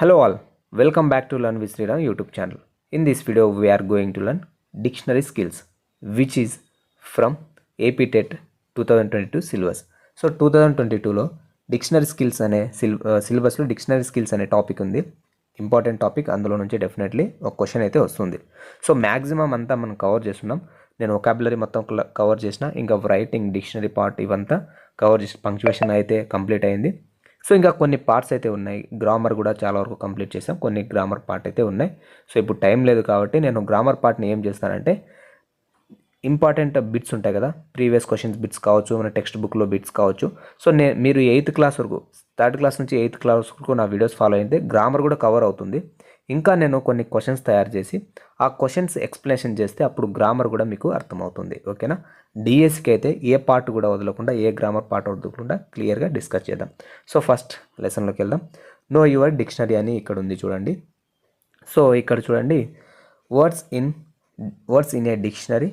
Hello all, welcome back to Learn with Sriram YouTube channel. In this video, we are going to learn dictionary skills, which is from AP TET 2022 syllabus so two thousand twenty టూలో dictionary skills అనే సిల్ సిలబస్లో dictionary skills అనే topic ఉంది. Important topic అందులో నుంచి definitely ఒక question అయితే వస్తుంది. సో మ్యాక్సిమం అంతా మనం కవర్ చేస్తున్నాం. నేను ఒకాబులరీ మొత్తం కవర్ చేసిన ఇంకా రైటింగ్ డిక్షనరీ పార్ట్ ఇవంతా కవర్ చేసి పంక్చువేషన్ అయితే కంప్లీట్ అయింది. సో ఇంకా కొన్ని పార్ట్స్ అయితే ఉన్నాయి. గ్రామర్ కూడా చాలా వరకు కంప్లీట్ చేసాం కొన్ని గ్రామర్ పార్ట్ అయితే ఉన్నాయి. సో ఇప్పుడు టైం లేదు కాబట్టి నేను గ్రామర్ పార్ట్ని ఏం చేస్తానంటే ఇంపార్టెంట్ బిట్స్ ఉంటాయి కదా. ప్రీవియస్ క్వశ్చన్స్ బిట్స్ కావచ్చు మన టెక్స్ట్ బుక్లో బిట్స్ కావచ్చు. సో నే మీరు ఎయిత్ క్లాస్ వరకు థర్డ్ క్లాస్ నుంచి ఎయిత్ క్లాస్ వరకు నా వీడియోస్ ఫాలో అయితే గ్రామర్ కూడా కవర్ అవుతుంది. ఇంకా నేను కొన్ని క్వశ్చన్స్ తయారు చేసి ఆ క్వశ్చన్స్ ఎక్స్ప్లెనేషన్ చేస్తే అప్పుడు గ్రామర్ కూడా మీకు అర్థమవుతుంది. ఓకేనా? డిఎస్కి అయితే ఏ పార్ట్ కూడా వదలకుండా ఏ గ్రామర్ పార్ట్ వదలకుండా క్లియర్గా డిస్కస్ చేద్దాం. సో ఫస్ట్ లెసన్లోకి వెళ్దాం. నో యువర్ డిక్షనరీ అని ఇక్కడ ఉంది చూడండి. సో ఇక్కడ చూడండి. Words in words in a dictionary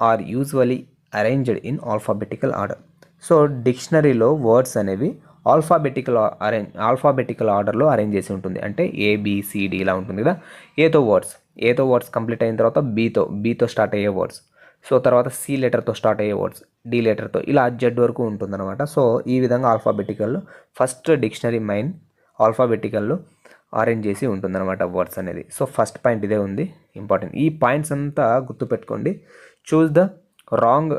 are usually arranged in alphabetical order so డిక్షనరీలో words అనేవి ఆల్ఫాబెటికల్ అరేంజ్ ఆల్ఫాబెటికల్ ఆర్డర్లో అరేంజ్ చేసి ఉంటుంది. అంటే ఏబిసిడి ఇలా ఉంటుంది కదా. ఏతో వర్డ్స్ ఏతో వర్డ్స్ కంప్లీట్ అయిన తర్వాత బీతో బీతో స్టార్ట్ అయ్యే వర్డ్స్ సో తర్వాత సి లెటర్తో స్టార్ట్ అయ్యే వర్డ్స్ డి లెటర్తో ఇలా జెడ్ వరకు ఉంటుందన్నమాట. సో ఈ విధంగా ఆల్ఫాబెటికల్లో ఫస్ట్ డిక్షనరీ మైన్ ఆల్ఫాబెటికల్లో అరేంజ్ చేసి ఉంటుందన్నమాట వర్డ్స్ అనేది. సో ఫస్ట్ పాయింట్ ఇదే ఉంది. ఇంపార్టెంట్ ఈ పాయింట్స్ అంతా గుర్తుపెట్టుకోండి. Choose the wrong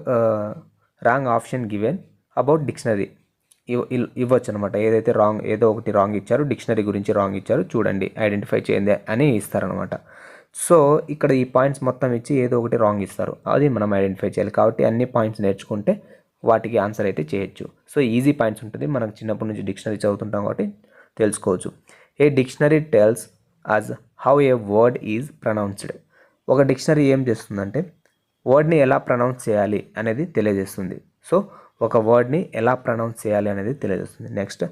wrong option given about dictionary ఇవ్వచ్చు అనమాట ఏదైతే రాంగ్ ఏదో ఒకటి రాంగ్ ఇచ్చారు డిక్షనరీ గురించి రాంగ్ ఇచ్చారు చూడండి ఐడెంటిఫై చేయండి అని ఇస్తారనమాట. సో ఇక్కడ ఈ పాయింట్స్ మొత్తం ఇచ్చి ఏదో ఒకటి రాంగ్ ఇస్తారు. అది మనం ఐడెంటిఫై చేయాలి. కాబట్టి అన్ని పాయింట్స్ నేర్చుకుంటే వాటికి ఆన్సర్ అయితే చేయొచ్చు. సో ఈజీ పాయింట్స్ ఉంటుంది. మనకు చిన్నప్పటి నుంచి డిక్షనరీ చదువుతుంటాం కాబట్టి తెలుసుకోవచ్చు. A dictionary tells as how a word is pronounced. ఒక డిక్షనరీ ఏం చేస్తుందంటే వర్డ్ని ఎలా ప్రనౌన్స్ చేయాలి అనేది తెలియజేస్తుంది. సో ఒక వర్డ్ని ఎలా ప్రొనౌన్స్ చేయాలి అనేది తెలియజేస్తుంది. Next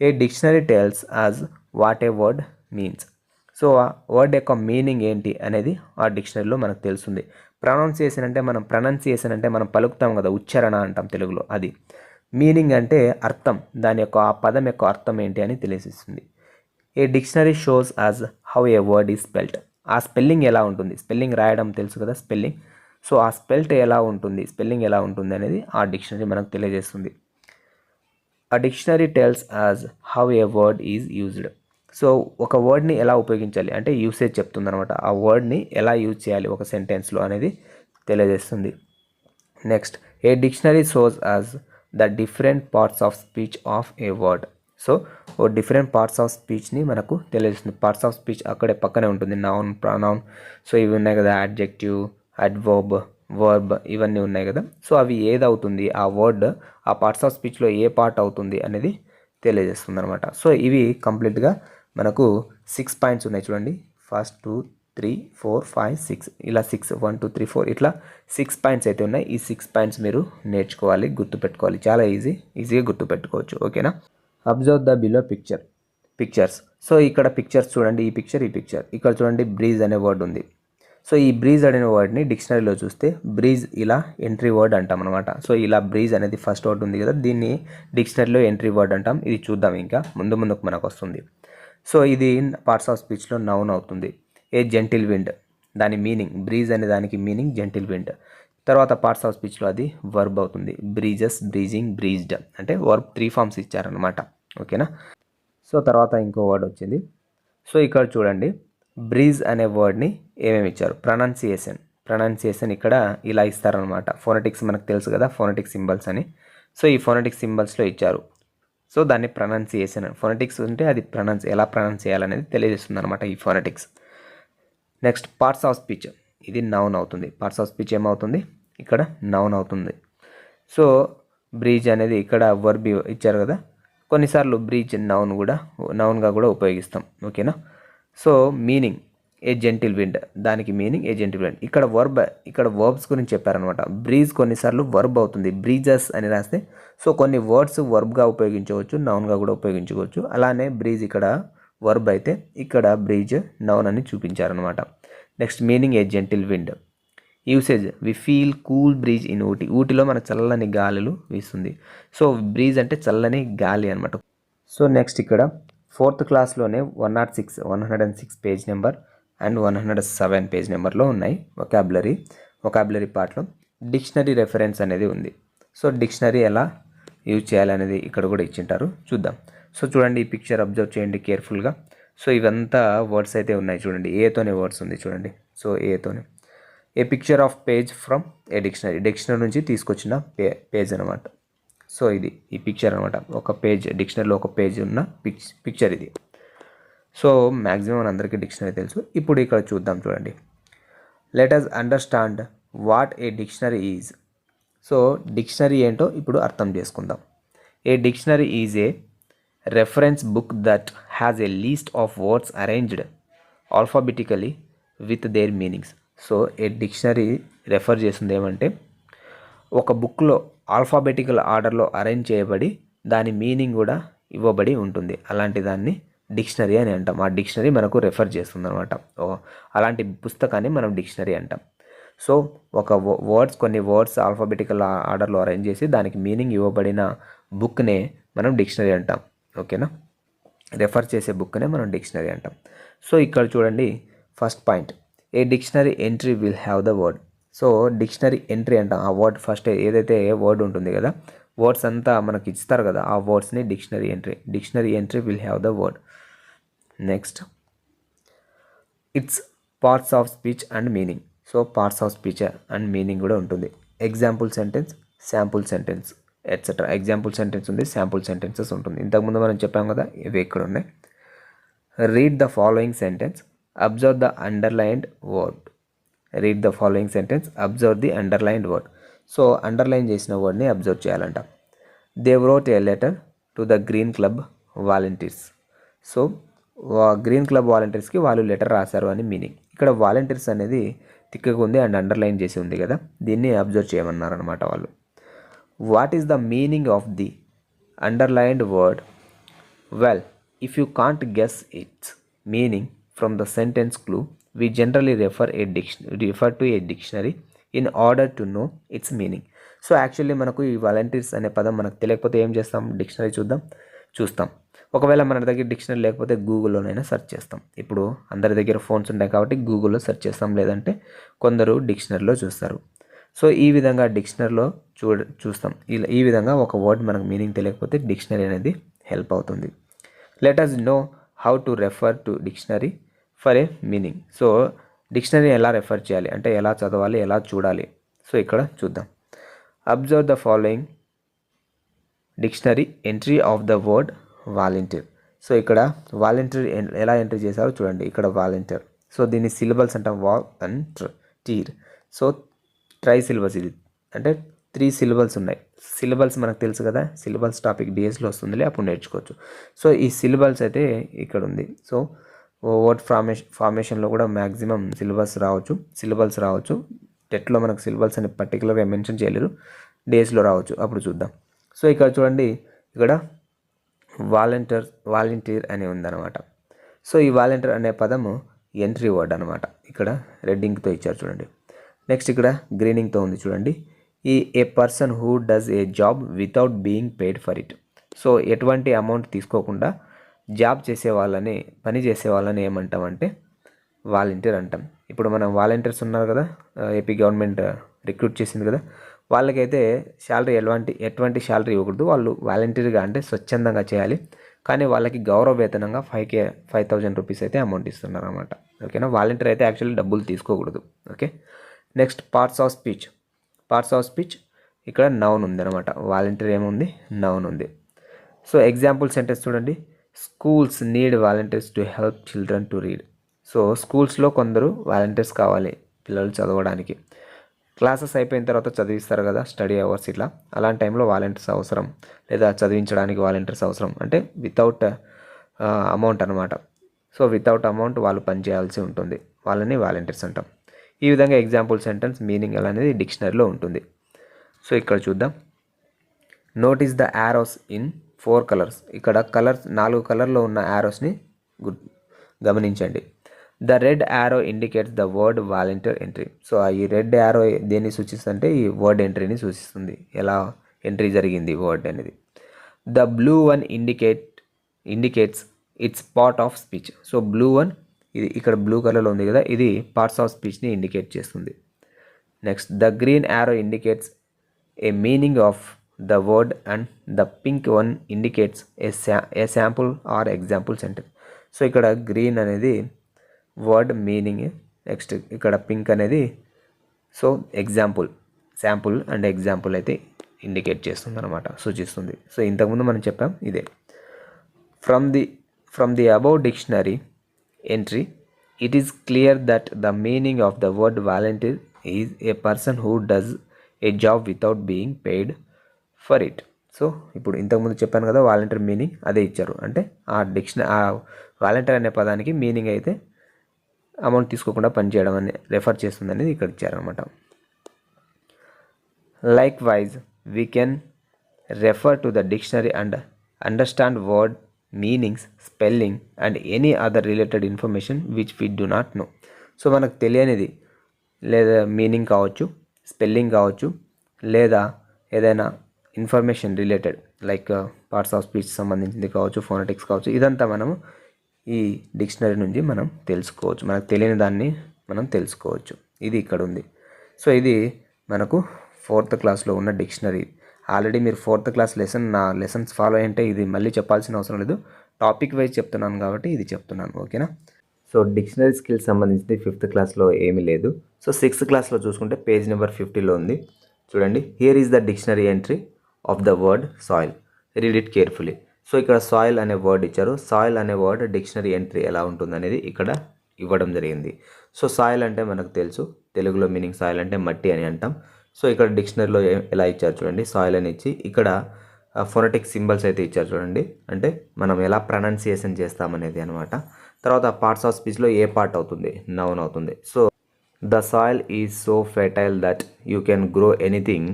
a dictionary tells as what a word means so ఆ వర్డ్ యొక్క మీనింగ్ ఏంటి అనేది ఆ డిక్షనరీలో మనకు తెలుస్తుంది. ప్రొనౌన్సియేషన్ అంటే మనం ప్రొనౌన్సియేషన్ అంటే మనం పలుకుతాం కదా ఉచ్చారణ అంటాం తెలుగులో అది. మీనింగ్ అంటే అర్థం దాని యొక్క ఆ పదం యొక్క అర్థం ఏంటి అని తెలియజేస్తుంది. A dictionary shows as how a word is spelt ఆ స్పెల్లింగ్ ఎలా ఉంటుంది? స్పెల్లింగ్ రాయడం తెలుసు కదా స్పెల్లింగ్ సో ఆ స్పెల్ట్ ఎలా ఉంటుంది స్పెల్లింగ్ ఎలా ఉంటుంది అనేది ఆ డిక్షనరీ మనకు తెలియజేస్తుంది. ఆ dictionary tells as how a word is used so ఒక వర్డ్ని ఎలా ఉపయోగించాలి? అంటే యూసేజ్ చెప్తుంది అనమాట ఆ వర్డ్ని ఎలా యూజ్ చేయాలి? ఒక సెంటెన్స్లో అనేది తెలియజేస్తుంది. Next a dictionary shows as the different parts of speech of a word so oh different parts of స్పీచ్ని మనకు తెలియజేస్తుంది. పార్ట్స్ ఆఫ్ స్పీచ్ అక్కడే పక్కనే ఉంటుంది. నౌన్ ప్రొనౌన్ సో ఇవి ఉన్నాయి కదా అడ్జెక్టివ్ అడ్వర్బ్ వర్బ్ ఇవన్నీ ఉన్నాయి కదా. సో అవి ఏదవుతుంది? ఆ వర్డ్ ఆ పార్ట్స్ ఆఫ్ స్పీచ్లో ఏ పార్ట్ అవుతుంది అనేది తెలియజేస్తుంది అనమాట సో ఇవి కంప్లీట్గా మనకు సిక్స్ పాయింట్స్ ఉన్నాయి చూడండి. First two three four five six ఇలా six one two three four ఇట్లా సిక్స్ పాయింట్స్ అయితే ఉన్నాయి. ఈ సిక్స్ పాయింట్స్ మీరు నేర్చుకోవాలి గుర్తుపెట్టుకోవాలి. చాలా ఈజీ ఈజీగా గుర్తుపెట్టుకోవచ్చు. ఓకేనా observe the below picture pictures so ఇక్కడ పిక్చర్స్ చూడండి. ఈ పిక్చర్ ఈ పిక్చర్ ఇక్కడ చూడండి బ్రీజ్ అనే వర్డ్ ఉంది. సో ఈ బ్రీజ్ అనే వర్డ్ని డిక్షనరీలో చూస్తే బ్రీజ్ ఇలా ఎంట్రీ వర్డ్ అంటాం అనమాట సో ఇలా బ్రీజ్ అనేది ఫస్ట్ వర్డ్ ఉంది కదా దీన్ని డిక్షనరీలో ఎంట్రీ వర్డ్ అంటాం. ఇది చూద్దాం ఇంకా ముందు ముందుకు మనకు వస్తుంది సో ఇది పార్ట్స్ ఆఫ్ స్పీచ్లో నౌన్ అవుతుంది. ఏ జెంటిల్ విండ్ దాని మీనింగ్ బ్రీజ్ అనే దానికి మీనింగ్ జెంటిల్ విండ్. తర్వాత పార్ట్స్ ఆఫ్ స్పీచ్లో అది వర్బ్ అవుతుంది. బ్రీజెస్ బ్రీజింగ్ బ్రీజ్డ్ అంటే వర్బ్ త్రీ ఫార్మ్స్ ఇచ్చారనమాట ఓకేనా? సో తర్వాత ఇంకో వర్డ్ వచ్చింది. సో ఇక్కడ చూడండి బ్రీజ్ అనే వర్డ్ని ఏమేమి ఇచ్చారు? ప్రొనౌన్సియేషన్. ప్రొనౌన్సియేషన్ ఇక్కడ ఇలా ఇస్తారనమాట ఫోనటిక్స్ మనకు తెలుసు కదా ఫోనటిక్ సింబల్స్ అని. సో ఈ ఫోనటిక్ సింబల్స్లో ఇచ్చారు. సో దాన్ని ప్రొనౌన్సియేషన్ ఫోనటిక్స్ ఉంటే అది ప్రొనౌన్స్ ఎలా ప్రొనౌన్స్ చేయాలనేది తెలియజేస్తుంది అనమాట ఈ phonetics next parts of speech ఇది నౌన్ అవుతుంది. పార్ట్స్ ఆఫ్ స్పీచ్ ఏమవుతుంది? ఇక్కడ నౌన్ అవుతుంది. సో బ్రీజ్ అనేది ఇక్కడ వర్బ్ ఇచ్చారు కదా. కొన్నిసార్లు బ్రీజ్ నౌన్ కూడా నౌన్గా కూడా ఉపయోగిస్తాం. ఓకేనా? So meaning a gentle wind దానికి మీనింగ్ ఏ జెంటిల్ విండ్ ఇక్కడ వర్బ్ ఇక్కడ వర్బ్స్ గురించి చెప్పారనమాట బ్రీజ్ కొన్నిసార్లు వర్బ్ అవుతుంది. బ్రీజెస్ అని రాస్తే సో కొన్ని వర్డ్స్ వర్బ్గా ఉపయోగించవచ్చు నౌన్గా కూడా ఉపయోగించుకోవచ్చు. అలానే బ్రీజ్ ఇక్కడ వర్బ్ అయితే ఇక్కడ బ్రీజ్ నౌన్ అని చూపించారనమాట next meaning a gentle wind usage we feel cool breeze in Ooty. ఊటీలో మన చల్లని గాలులు వీస్తుంది. సో బ్రీజ్ అంటే చల్లని గాలి అనమాట సో నెక్స్ట్ ఇక్కడ fourth క్లాస్లోనే one nought six one hundred and six page number and one hundred seven page నెంబర్లో ఉన్నాయి ఒకాబులరీ ఒకాబులరీ పార్ట్లో డిక్షనరీ రెఫరెన్స్ అనేది ఉంది. సో డిక్షనరీ ఎలా యూజ్ చేయాలనేది ఇక్కడ కూడా ఇచ్చింటారు. చూద్దాం. సో చూడండి ఈ పిక్చర్ అబ్జర్వ్ చేయండి కేర్ఫుల్గా సో ఇవంతా వర్డ్స్ అయితే ఉన్నాయి చూడండి. ఏతోనే వర్డ్స్ ఉంది చూడండి. So ఏతోనే a picture of page from a dictionary dictionary నుంచి తీసుకొచ్చిన పే పేజ్ అనమాట సో ఇది ఈ పిక్చర్ అనమాట. ఒక పేజ్ డిక్షనరీలో ఒక పేజ్ ఉన్న పిక్ పిక్చర్ ఇది. సో మ్యాక్సిమం అందరికీ డిక్షనరీ తెలుసు. ఇప్పుడు ఇక్కడ చూద్దాం చూడండి. Let us understand what a dictionary is so dictionary ఏంటో ఇప్పుడు అర్థం చేసుకుందాం. A dictionary is a reference book that has a list of words arranged alphabetically with their meanings so a dictionary refer చేస్తుంది ఏమంటే ఒక బుక్లో ఆల్ఫాబెటికల్ ఆర్డర్లో arrange చేయబడి దాని మీనింగ్ కూడా ఇవ్వబడి ఉంటుంది. అలాంటి దాన్ని డిక్షనరీ అని అంటాం. ఆ డిక్షనరీ మనకు రెఫర్ చేస్తుంది అనమాట అలాంటి పుస్తకాన్ని మనం డిక్షనరీ అంటాం. సో ఒక వర్డ్స్ కొన్ని వర్డ్స్ ఆల్ఫాబెటికల్ ఆర్డర్లో అరేంజ్ చేసి దానికి మీనింగ్ ఇవ్వబడిన బుక్నే మనం డిక్షనరీ అంటాం. ఓకేనా? రెఫర్ చేసే బుక్నే మనం డిక్షనరీ అంటాం. సో ఇక్కడ చూడండి first point. A dictionary entry will have the word. So dictionary entry అంటాం ఆ వర్డ్ ఫస్ట్ ఏదైతే వర్డ్ ఉంటుంది కదా వర్డ్స్ అంతా మనకి ఇస్తారు కదా ఆ వర్డ్స్ని dictionary entry dictionary entry will have the word. Next its parts of speech and meaning. So parts of speech and meaning కూడా ఉంటుంది. Example sentence sample sentence etcetera example sentence ఉంది శాంపుల్ సెంటెన్సెస్ ఉంటుంది. ఇంతకుముందు మనం చెప్పాం కదా ఇవి ఇక్కడ ఉన్నాయి? Read the following sentence observe the underlined word read the following sentence observe the underlined word so underline చేసిన వర్డ్ని అబ్జర్వ్ చేయాలంట. They wrote a letter to the green club volunteers so green club వాలంటీర్స్కి వాళ్ళు letter రాశారు అని meaning ఇక్కడ volunteers అనేది తిక్కగా ఉంది అండ్ అండర్లైన్ చేసి ఉంది కదా. దీన్ని అబ్జర్వ్ చేయమన్నారు అనమాట వాళ్ళు. What is the meaning of the underlined word well if you can't guess its meaning from the sentence clue we generally refer a డిక్ష refer to a dictionary in order to know its meaning so actually మనకు ఈ volunteers అనే పదం మనకు తెలియకపోతే ఏం చేస్తాం? Dictionary చూద్దాం. చూస్తాం. ఒకవేళ మన దగ్గర డిక్షనరీ లేకపోతే గూగుల్లోనైనా సెర్చ్ చేస్తాం. ఇప్పుడు అందరి దగ్గర ఫోన్స్ ఉంటాయి కాబట్టి గూగుల్లో సెర్చ్ చేస్తాం. లేదంటే కొందరు డిక్షనరీలో చూస్తారు. సో ఈ విధంగా డిక్షనరీలో చూ చూస్తాం. ఇలా ఈ విధంగా ఒక వర్డ్ మనకు మీనింగ్ తెలియకపోతే డిక్షనరీ అనేది హెల్ప్ అవుతుంది. Let us know how to refer to dictionary for a meaning. So dictionary ఎలా రెఫర్ చేయాలి? అంటే ఎలా చదవాలి? ఎలా చూడాలి? సో ఇక్కడ చూద్దాం. Observe the following dictionary entry of the word volunteer so ఇక్కడ వాలంటీర్ ఎలా ఎంట్రీ చేశారో చూడండి. ఇక్కడ వాలంటీర్ సో దీన్ని సిలబల్స్ అంటాం. Wall and tier so try syllabus ఇది. అంటే త్రీ సిలబల్స్ ఉన్నాయి. సిలబల్స్ మనకు తెలుసు కదా? సిలబల్స్ టాపిక్ డిఎస్లో వస్తుందిలే అప్పుడు నేర్చుకోవచ్చు. సో ఈ సిలబల్స్ అయితే ఇక్కడ ఉంది. సో వర్డ్ ఫార్మేషన్ ఫార్మేషన్లో కూడా మ్యాక్సిమం సిలబస్ రావచ్చు సిలబల్స్ రావచ్చు. టెట్లో మనకు సిలబల్స్ అని పర్టికులర్గా మెన్షన్ చేయలేరు. డేస్లో రావచ్చు. అప్పుడు చూద్దాం. సో ఇక్కడ చూడండి. ఇక్కడ వాలంటీర్ వాలంటీర్ అని ఉందన్నమాట. సో ఈ వాలంటీర్ అనే పదము ఎంట్రీ వర్డ్ అనమాట ఇక్కడ రెడ్డింగ్తో ఇచ్చారు చూడండి. నెక్స్ట్ ఇక్కడ గ్రీనింగ్తో ఉంది చూడండి. ఈ a person who does a job without being paid for it. So ఎటువంటి అమౌంట్ తీసుకోకుండా జాబ్ చేసే వాళ్ళని పని చేసే వాళ్ళని ఏమంటామంటే వాలంటీర్ అంటాం. ఇప్పుడు మనం వాలంటీర్స్ ఉన్నారు కదా ఏపీ గవర్నమెంట్ రిక్రూట్ చేసింది కదా వాళ్ళకైతే శాలరీ ఎలాంటి ఎటువంటి శాలరీ ఇవ్వకూడదు. వాళ్ళు వాలంటీర్గా అంటే స్వచ్ఛందంగా చేయాలి. కానీ వాళ్ళకి గౌరవ వేతనంగా five K five thousand rupees అయితే అమౌంట్ ఇస్తున్నారు అనమాట ఓకేనా? వాలంటీర్ అయితే యాక్చువల్లీ డబ్బులు తీసుకోకూడదు. Okay? Next parts of speech. Parts of speech ఇక్కడ నౌన్ ఉంది అనమాట వాలంటీర్ ఏముంది? నౌన్ ఉంది. సో ఎగ్జాంపుల్ సెంటెన్స్ చూడండి. Schools need volunteers to help children to read so స్కూల్స్లో కొందరు వాలంటీర్స్ కావాలి పిల్లలు చదవడానికి. క్లాసెస్ అయిపోయిన తర్వాత చదివిస్తారు కదా స్టడీ అవర్స్ ఇట్లా. అలాంటి టైంలో వాలంటీర్స్ అవసరం. లేదా చదివించడానికి వాలంటీర్స్ అవసరం. అంటే వితౌట్ అమౌంట్ అనమాట సో వితౌట్ అమౌంట్ వాళ్ళు పనిచేయాల్సి ఉంటుంది. వాళ్ళని వాలంటీర్స్ అంటాం. ఈ విధంగా ఎగ్జాంపుల్ సెంటెన్స్ మీనింగ్ అనేది డిక్షనరీలో ఉంటుంది. సో ఇక్కడ చూద్దాం. Notice the arrows in four colours. ఇక్కడ కలర్స్ నాలుగు కలర్లో ఉన్న యారోస్ని గమనించండి. The red arrow indicates the word volunteer entry. So ఈ రెడ్ యారో దేన్ని సూచిస్తుంటే ఈ వర్డ్ ఎంట్రీని సూచిస్తుంది. ఎలా ఎంట్రీ జరిగింది వర్డ్ అనేది. The blue one indicate indicates it's part of speech. So blue one ఇది ఇక్కడ బ్లూ కలర్లో ఉంది కదా ఇది పార్ట్స్ ఆఫ్ స్పీచ్ని ఇండికేట్ చేస్తుంది. Next the green arrow indicates a meaning of the word and the pink one indicates a శా a sample or example sentence so ఇక్కడ గ్రీన్ అనేది వర్డ్ మీనింగ్ నెక్స్ట్ ఇక్కడ పింక్ అనేది so example sample and example అయితే indicate చేస్తుంది అనమాట సూచిస్తుంది so ఇంతకుముందు మనం చెప్పాం ఇదే from the from the above dictionary entry it is clear that the meaning of the word volunteer is a person who does a job without being paid for it. So ఇప్పుడు ఇంతకుముందు చెప్పాను కదా volunteer meaning అదే ఇచ్చారు. అంటే ఆ dictionary ఆ volunteer అనే పదానికి మీనింగ్ అయితే అమౌంట్ తీసుకోకుండా పనిచేయడం అని రెఫర్ చేస్తుంది అనేది ఇక్కడ ఇచ్చారనమాట likewise we can refer to the dictionary and understand word meanings spelling and any other related information which we do not know so మనకు తెలియనిది లేదా మీనింగ్ కావచ్చు స్పెల్లింగ్ కావచ్చు లేదా ఏదైనా information related like parts of speech సంబంధించింది కావచ్చు phonetics కావచ్చు ఇదంతా మనము ఈ డిక్షనరీ నుంచి మనం తెలుసుకోవచ్చు. మనకు తెలియని దాన్ని మనం తెలుసుకోవచ్చు. ఇది ఇక్కడ ఉంది. సో ఇది మనకు ఫోర్త్ క్లాస్లో ఉన్న డిక్షనరీ. ఆల్రెడీ మీరు ఫోర్త్ క్లాస్ లెసన్ నా లెసన్స్ ఫాలో అంటే ఇది మళ్ళీ చెప్పాల్సిన అవసరం లేదు. టాపిక్ వైజ్ చెప్తున్నాను కాబట్టి ఇది చెప్తున్నాను ఓకేనా సో డిక్షనరీ స్కిల్స్ సంబంధించింది ఫిఫ్త్ క్లాస్లో ఏమీ లేదు. సో సిక్స్త్ క్లాస్లో చూసుకుంటే పేజ్ నెంబర్ ఫిఫ్టీలో ఉంది. చూడండి here is the dictionary entry of the word soil read it carefully so ఇక్కడ సాయిల్ అనే వర్డ్ ఇచ్చారు. సాయిల్ అనే వర్డ్ డిక్షనరీ ఎంట్రీ ఎలా ఉంటుందనేది ఇక్కడ ఇవ్వడం జరిగింది. సో సాయిల్ అంటే మనకు తెలుసు. తెలుగులో మీనింగ్ సాయిల్ అంటే మట్టి అని అంటాం. సో ఇక్కడ డిక్షనరీలో ఎలా ఇచ్చారు చూడండి. సాయిల్ అని ఇచ్చి ఇక్కడ ఫొనటిక్ సింబల్స్ అయితే ఇచ్చారు చూడండి. అంటే మనం ఎలా ప్రొనౌన్సియేషన్ చేస్తామనేది అనమాట తర్వాత పార్ట్స్ ఆఫ్ స్పీచ్లో ఏ పార్ట్ అవుతుంది? నౌన్ అవుతుంది. So the soil is so fertile that you can grow anything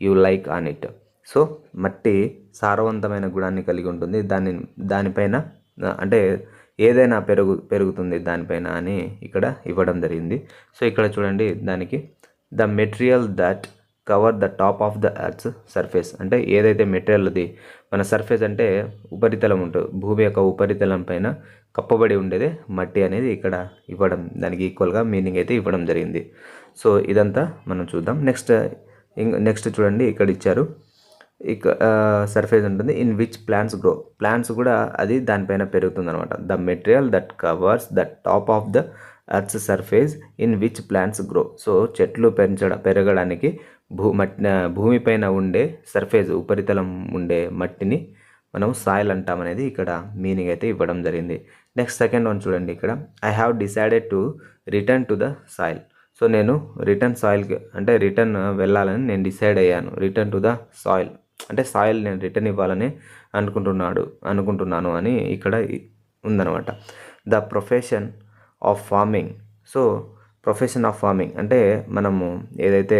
you like on it so మట్టి సారవంతమైన గుణాన్ని కలిగి ఉంటుంది. దాని దానిపైన అంటే ఏదైనా పెరుగు పెరుగుతుంది దానిపైన అని ఇక్కడ ఇవ్వడం జరిగింది. సో ఇక్కడ చూడండి దానికి the material that cover the top of the earth surface అంటే ఏదైతే మెటీరియల్ అది మన సర్ఫేస్ అంటే ఉపరితలం ఉంటుంది భూమి యొక్క ఉపరితలం పైన కప్పబడి ఉండేదే మట్టి అనేది ఇక్కడ ఇవ్వడం దానికి ఈక్వల్గా మీనింగ్ అయితే ఇవ్వడం జరిగింది. సో ఇదంతా మనం చూద్దాం. నెక్స్ట్ నెక్స్ట్ చూడండి ఇక్కడ ఇచ్చారు ఇక సర్ఫేస్ ఉంటుంది. In which plants grow plants కూడా అది దానిపైన పెరుగుతుంది అనమాట the material that covers the top of the earth surface in which plants grow so చెట్లు పెంచడం పెరగడానికి భూ మట్టి భూమిపైన ఉండే సర్ఫేస్ ఉపరితలం ఉండే మట్టిని మనం సాయిల్ అంటామనేది ఇక్కడ మీనింగ్ అయితే ఇవ్వడం జరిగింది. నెక్స్ట్ సెకండ్ వన్ చూడండి ఇక్కడ. I have decided to return to the soil so నేను రిటర్న్ సాయిల్కి అంటే రిటర్న్ వెళ్ళాలని నేను డిసైడ్ అయ్యాను. రిటర్న్ టు ద సాయిల్ అంటే సాయిల్ నేను రిటర్న్ ఇవ్వాలని అనుకుంటున్నాడు అనుకుంటున్నాను అని ఇక్కడ ఉందన్నమాట. The profession of farming. So profession of farming అంటే మనము ఏదైతే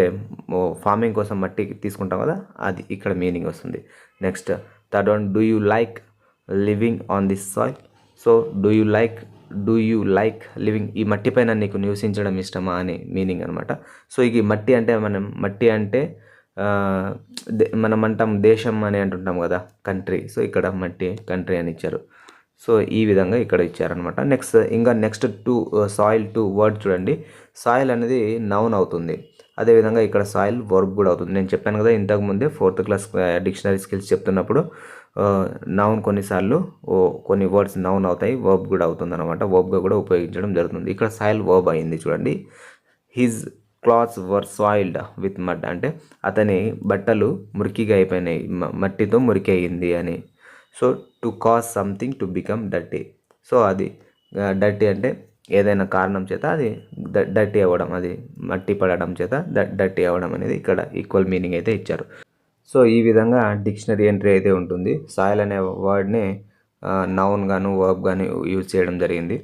ఫార్మింగ్ కోసం మట్టి తీసుకుంటాం కదా అది ఇక్కడ మీనింగ్ వస్తుంది. Next third one do you like living on this soil. So do you like do you like living ఈ మట్టి పైన నీకు నివసించడం ఇష్టమా అని మీనింగ్ అనమాట సో ఈ మట్టి అంటే మనం మట్టి అంటే మనం అంటాం దేశం అని అంటుంటాం కదా కంట్రీ. సో ఇక్కడ మట్టి కంట్రీ అని ఇచ్చారు. సో ఈ విధంగా ఇక్కడ ఇచ్చారనమాట నెక్స్ట్ ఇంకా next two soil two word చూడండి. సాయిల్ అనేది నౌన్ అవుతుంది. అదేవిధంగా ఇక్కడ సాయిల్ వర్బ్ కూడా అవుతుంది. నేను చెప్పాను కదా ఇంతకు ముందే ఫోర్త్ క్లాస్ డిక్షనరీ స్కిల్స్ చెప్తున్నప్పుడు నౌన్ కొన్నిసార్లు ఓ కొన్ని వర్డ్స్ నౌన్ అవుతాయి వర్బ్ కూడా అవుతుంది అనమాట వర్బ్గా కూడా ఉపయోగించడం జరుగుతుంది. ఇక్కడ సాయిల్ వర్బ్ అయింది చూడండి. His clothes were soiled with mud. అంటే అతని బట్టలు మురికిగా అయిపోయినాయి. మట్టితో మురికి అయింది అని. So to cause something to become dirty. So అది డర్టీ అంటే ఏదైనా కారణం చేత అది డర్టీ అవ్వడం. అది మట్టి పడడం చేత డర్టీ అవ్వడం అనేది ఇక్కడ ఈక్వల్ మీనింగ్ అయితే ఇచ్చారు. సో ఈ విధంగా డిక్షనరీ ఎంట్రీ అయితే ఉంటుంది. సాయిల్ అనే వర్డ్ని నౌన్ గాను వర్బ్ గాను యూజ్ చేయడం జరిగింది.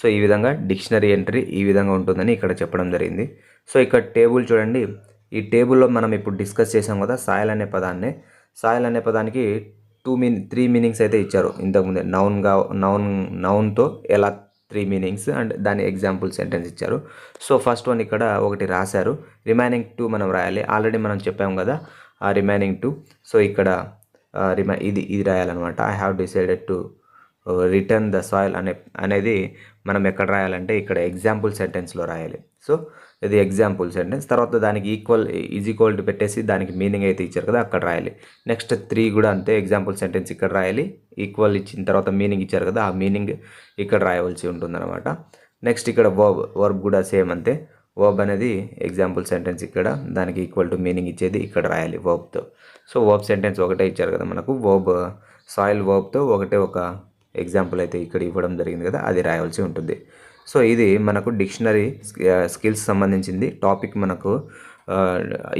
సో ఈ విధంగా డిక్షనరీ ఎంట్రీ ఈ విధంగా ఉంటుందని ఇక్కడ చెప్పడం జరిగింది. సో ఇక్కడ టేబుల్ చూడండి. ఈ టేబుల్లో మనం ఇప్పుడు డిస్కస్ చేసాం కదా సాయిల్ అనే పదాన్ని. సాయిల్ అనే పదానికి టూ మీన్ త్రీ మీనింగ్స్ అయితే ఇచ్చారు. ఇంతకుముందే నౌన్గా నౌన్ నౌన్తో ఎలా త్రీ మీనింగ్స్ అండ్ దాని ఎగ్జాంపుల్ సెంటెన్స్ ఇచ్చారు. సో ఫస్ట్ వన్ ఇక్కడ ఒకటి రాశారు. రిమైనింగ్ టూ మనం రాయాలి. ఆల్రెడీ మనం చెప్పాం కదా ఆ రిమైనింగ్ టూ సో ఇక్కడ రిమై ఇది ఇది రాయాలన్నమాట. I have decided to return the soil అనే అనేది మనం ఎక్కడ రాయాలంటే ఇక్కడ ఎగ్జాంపుల్ సెంటెన్స్లో రాయాలి. సో ఇది ఎగ్జాంపుల్ సెంటెన్స్ తర్వాత దానికి ఈక్వల్ ఈజ్ ఈక్వల్ టు పెట్టేసి దానికి మీనింగ్ అయితే ఇచ్చారు కదా అక్కడ రాయాలి. నెక్స్ట్ త్రీ కూడా అంతే ఎగ్జాంపుల్ సెంటెన్స్ ఇక్కడ రాయాలి. ఈక్వల్ ఇచ్చిన తర్వాత మీనింగ్ ఇచ్చారు కదా ఆ మీనింగ్ ఇక్కడ రాయవలసి ఉంటుందన్నమాట. నెక్స్ట్ ఇక్కడ వర్బ్ వర్బ్ కూడా సేమ్ అంతే. వర్బ్ అనేది ఎగ్జాంపుల్ సెంటెన్స్ ఇక్కడ దానికి ఈక్వల్ టు మీనింగ్ ఇచ్చేది ఇక్కడ రాయాలి వర్బ్తో సో వర్బ్ సెంటెన్స్ ఒకటే ఇచ్చారు కదా మనకు. వర్బ్ సాయిల్ వర్బ్తో ఒకటే ఒక ఎగ్జాంపుల్ అయితే ఇక్కడ ఇవ్వడం జరిగింది కదా అది రాయవలసి ఉంటుంది. సో ఇది మనకు డిక్షనరీ స్కిల్స్ సంబంధించింది టాపిక్ మనకు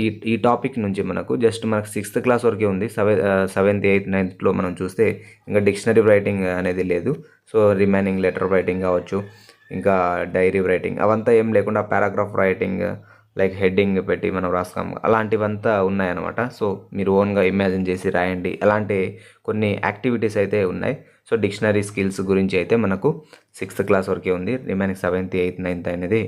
ఈ ఈ టాపిక్ నుంచి మనకు జస్ట్ మనకు సిక్స్త్ క్లాస్ వరకే ఉంది. సెవెన్ సెవెంత్ ఎయిత్ నైన్త్లో మనం చూస్తే ఇంకా డిక్షనరీ రైటింగ్ అనేది లేదు. సో రిమైనింగ్ లెటర్ రైటింగ్ కావచ్చు ఇంకా డైరీ రైటింగ్ అవంతా ఏం లేకుండా పారాగ్రాఫ్ రైటింగ్ లైక్ హెడ్డింగ్ పెట్టి మనం రాస్తాం. అలాంటివంతా ఉన్నాయన్నమాట. సో మీరు ఓన్గా ఇమాజిన్ చేసి రాయండి. అలాంటి కొన్ని యాక్టివిటీస్ అయితే ఉన్నాయి. సో డిక్షనరీ స్కిల్స్ గురించి అయితే మనకు సిక్స్త్ క్లాస్ వరకే ఉంది. రిమైనింగ్ సెవెంత్ ఎయిత్ నైన్త్ అనేది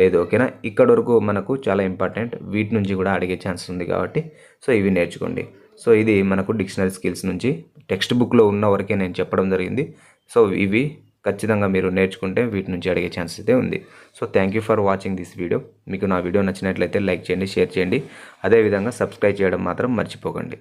లేదు ఓకేనా? ఇక్కడ వరకు మనకు చాలా ఇంపార్టెంట్. వీటి నుంచి కూడా అడిగే ఛాన్స్ ఉంది కాబట్టి సో ఇవి నేర్చుకోండి. సో ఇది మనకు డిక్షనరీ స్కిల్స్ నుంచి టెక్స్ట్ బుక్లో ఉన్న వరకే నేను చెప్పడం జరిగింది. సో ఇవి ఖచ్చితంగా మీరు నేర్చుకుంటే వీటి నుంచి అడిగే ఛాన్స్ అయితే ఉంది. So thank you for watching this video మీకు నా వీడియో నచ్చినట్లయితే లైక్ చేయండి షేర్ చేయండి. అదేవిధంగా సబ్స్క్రైబ్ చేయడం మాత్రం మర్చిపోకండి.